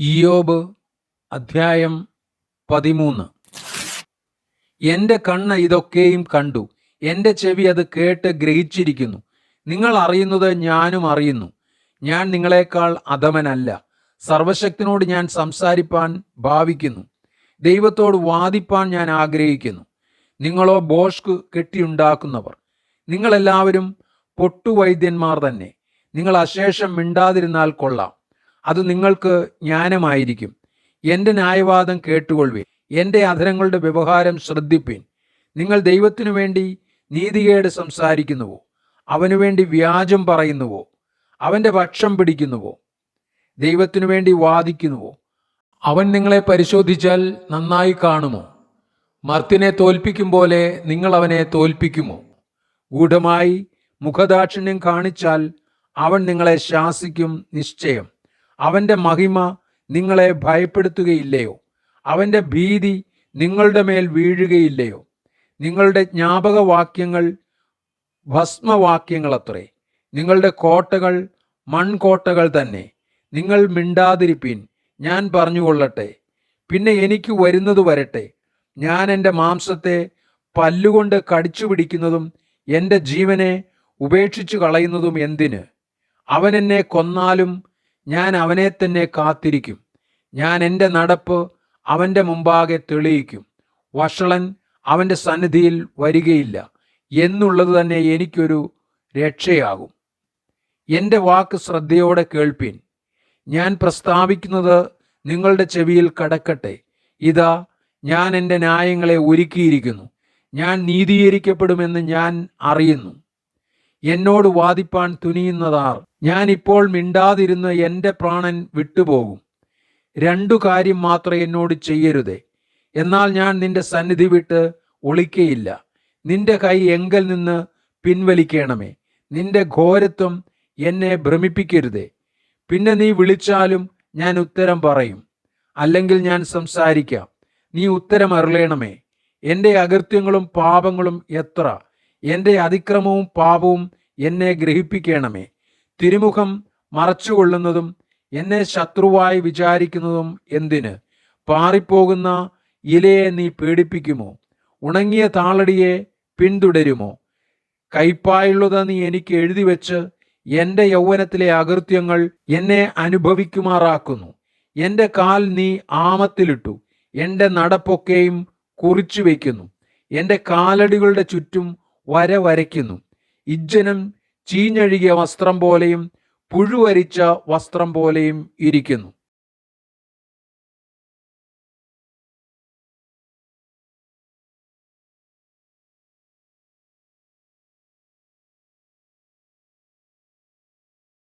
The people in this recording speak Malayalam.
ഇയോബ് അധ്യായം പതിമൂന്ന്. എന്റെ കണ്ണ് ഇതൊക്കെയും കണ്ടു. എന്റെ ചെവി അത് കേട്ട് ഗ്രഹിച്ചിരിക്കുന്നു. നിങ്ങൾ അറിയുന്നത് ഞാനും അറിയുന്നു. ഞാൻ നിങ്ങളെക്കാൾ അധമനല്ല. സർവശക്തിനോട് ഞാൻ സംസാരിപ്പാൻ ഭാവിക്കുന്നു. ദൈവത്തോട് വാദിപ്പാൻ ഞാൻ ആഗ്രഹിക്കുന്നു. നിങ്ങളോ ബോഷ്ക് കെട്ടിയുണ്ടാക്കുന്നവർ. നിങ്ങളെല്ലാവരും പൊട്ടുവൈദ്യന്മാർ തന്നെ. നിങ്ങൾ അശേഷം മിണ്ടാതിരുന്നാൽ കൊള്ളാം. അത് നിങ്ങൾക്ക് ജ്ഞാനമായിരിക്കും. എന്റെ ന്യായവാദം കേട്ടുകൊള്ളുവിൻ. എന്റെ അധരങ്ങളുടെ വ്യവഹാരം ശ്രദ്ധിപ്പിൻ. നിങ്ങൾ ദൈവത്തിനു വേണ്ടി നീതികേട് സംസാരിക്കുന്നുവോ? അവനു വേണ്ടി വ്യാജം പറയുന്നുവോ? അവന്റെ പക്ഷം പിടിക്കുന്നുവോ? ദൈവത്തിനു വേണ്ടി വാദിക്കുന്നുവോ? അവൻ നിങ്ങളെ പരിശോധിച്ചാൽ നന്നായി കാണുമോ? മർത്തിനെ തോൽപ്പിക്കും പോലെ നിങ്ങൾ അവനെ തോൽപ്പിക്കുമോ? ഗൂഢമായി മുഖദാക്ഷിണ്യം കാണിച്ചാൽ അവൻ നിങ്ങളെ ശാസിക്കും നിശ്ചയം. അവന്റെ മഹിമ നിങ്ങളെ ഭയപ്പെടുത്തുകയില്ലയോ? അവന്റെ ഭീതി നിങ്ങളുടെ മേൽ വീഴുകയില്ലയോ? നിങ്ങളുടെ ജ്ഞാപകവാക്യങ്ങൾ ഭസ്മവാക്യങ്ങളത്രേ. നിങ്ങളുടെ കോട്ടകൾ മൺകോട്ടകൾ തന്നെ. നിങ്ങൾ മിണ്ടാതിരിപ്പീൻ ഞാൻ പറഞ്ഞുകൊള്ളട്ടെ. പിന്നെ എനിക്ക് വരുന്നത് വരട്ടെ. ഞാൻ എന്റെ മാംസത്തെ പല്ലുകൊണ്ട് കടിച്ചു പിടിക്കുന്നതും എന്റെ ജീവനെ ഉപേക്ഷിച്ചു കളയുന്നതും എന്തിന്? അവൻ എന്നെ കൊന്നാലും ഞാൻ അവനെ തന്നെ കാത്തിരിക്കും. ഞാൻ എന്റെ നടപ്പ് അവന്റെ മുമ്പാകെ തെളിയിക്കും. വഷളൻ അവന്റെ സന്നിധിയിൽ വരികയില്ല. എന്നുള്ളത് തന്നെ എനിക്കൊരു രക്ഷയാകും. എന്റെ വാക്ക് ശ്രദ്ധയോടെ കേൾപ്പീൻ. ഞാൻ പ്രസ്താവിക്കുന്നത് നിങ്ങളുടെ ചെവിയിൽ കടക്കട്ടെ. ഇതാ ഞാൻ എന്റെ ന്യായങ്ങളെ ഒരുക്കിയിരിക്കുന്നു. ഞാൻ നീതീകരിക്കപ്പെടുമെന്ന് ഞാൻ അറിയുന്നു. എന്നോട് വാദിപ്പാൻ തുനിയുന്നതാർ. ഞാൻ ഇപ്പോൾ മിണ്ടാതിരുന്ന് എന്റെ പ്രാണൻ വിട്ടുപോകും. രണ്ടു കാര്യം മാത്രം എന്നോട് ചെയ്യരുതേ. എന്നാൽ ഞാൻ നിന്റെ സന്നിധി വിട്ട് ഒളിക്കയില്ല. നിന്റെ കൈ എങ്കൽ നിന്ന് പിൻവലിക്കണമേ. നിന്റെ ഘോരത്വം എന്നെ ഭ്രമിപ്പിക്കരുതേ. പിന്നെ നീ വിളിച്ചാലും ഞാൻ ഉത്തരം പറയും. അല്ലെങ്കിൽ ഞാൻ സംസാരിക്കാം. നീ ഉത്തരം അരുളേണമേ എന്റെ അകൃത്യങ്ങളും പാപങ്ങളും എത്ര? എന്റെ അതിക്രമവും പാപവും എന്നെ ഗ്രഹിപ്പിക്കണമേ. തിരുമുഖം മറച്ചുകൊള്ളുന്നതും എന്നെ ശത്രുവായി വിചാരിക്കുന്നതും എന്തിന്? പാറിപ്പോകുന്ന ഇലയെ നീ പേടിപ്പിക്കുമോ ഉണങ്ങിയ താളടിയെ പിന്തുടരുമോ? കൈപ്പായുള്ളത് നീ എനിക്ക് എഴുതി വെച്ച് എന്റെ യൗവനത്തിലെ അകൃത്യങ്ങൾ എന്നെ അനുഭവിക്കുമാറാക്കുന്നു. എന്റെ കാൽ നീ ആമത്തിലിട്ടു. എന്റെ നടപ്പൊക്കെയും കുറിച്ചു വയ്ക്കുന്നു എന്റെ കാലടികളുടെ ചുറ്റും വര വരയ്ക്കുന്നു. ഇജ്ജനം ചീഞ്ഞഴുകിയ വസ്ത്രം പോലെയും പുഴുവരിച്ച വസ്ത്രം പോലെയും ഇരിക്കുന്നു.